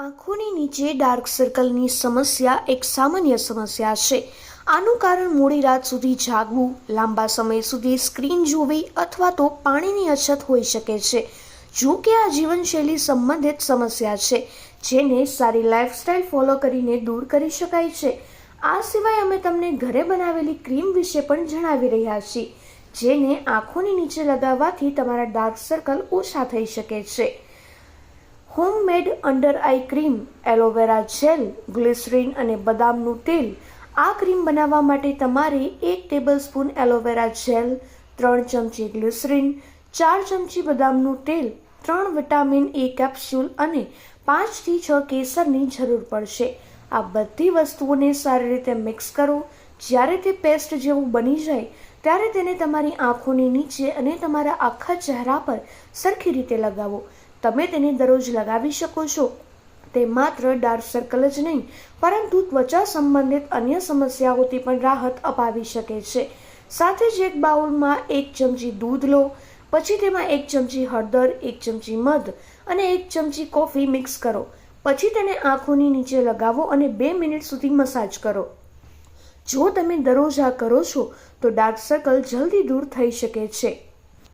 આંખોની નીચે ડાર્ક સર્કલની સમસ્યા એક સામાન્ય સમસ્યા છે. આનું કારણ મોડી રાત સુધી જાગવું, લાંબા સમય સુધી સ્ક્રીન જોવી અથવા તો પાણીની અછત હોઈ શકે છે. જો કે આ જીવનશૈલી સંબંધિત સમસ્યા છે, જેને સારી લાઇફસ્ટાઇલ ફોલો કરીને દૂર કરી શકાય છે. આ સિવાય અમે તમને ઘરે બનાવેલી ક્રીમ વિશે પણ જણાવી રહ્યા છીએ, જેને આંખોની નીચે લગાવવાથી તમારા ડાર્ક સર્કલ ઓછા થઈ શકે છે. Homemade under eye cream, aloe vera gel, glycerine અને બદામનું તેલ, આ ક્રીમ બનાવવા માટે તમારે એક ટેબલસ્પૂન એલોવેરા જેલ, ત્રણ ચમચી ગ્લિસરીન, ચાર ચમચી બદામનું તેલ, ત્રણ વિટામિન એ કેપ્સ્યુલ અને પાંચથી છ કેસરની જરૂર પડશે. આ બધી વસ્તુઓને સારી રીતે મિક્સ કરો. જ્યારે તે પેસ્ટ જેવું બની જાય, ત્યારે તેને તમારી આંખોની નીચે અને તમારા આખા ચહેરા પર સરખી રીતે લગાવો. તમે તેને દરરોજ લગાવી શકો છો. તે માત્ર ડાર્ક સર્કલ જ નહીં, પરંતુ ત્વચા સંબંધિત અન્ય સમસ્યાઓથી પણ રાહત અપાવી શકે છે. સાથે જ એક બાઉલમાં એક ચમચી દૂધ લો, પછી તેમાં એક ચમચી હળદર, એક ચમચી મધ અને એક ચમચી કોફી મિક્સ કરો. પછી તેને આંખોની નીચે લગાવો અને બે મિનિટ સુધી મસાજ કરો. જો તમે દરરોજ આ કરો છો, તો ડાર્ક સર્કલ જલ્દી દૂર થઈ શકે છે.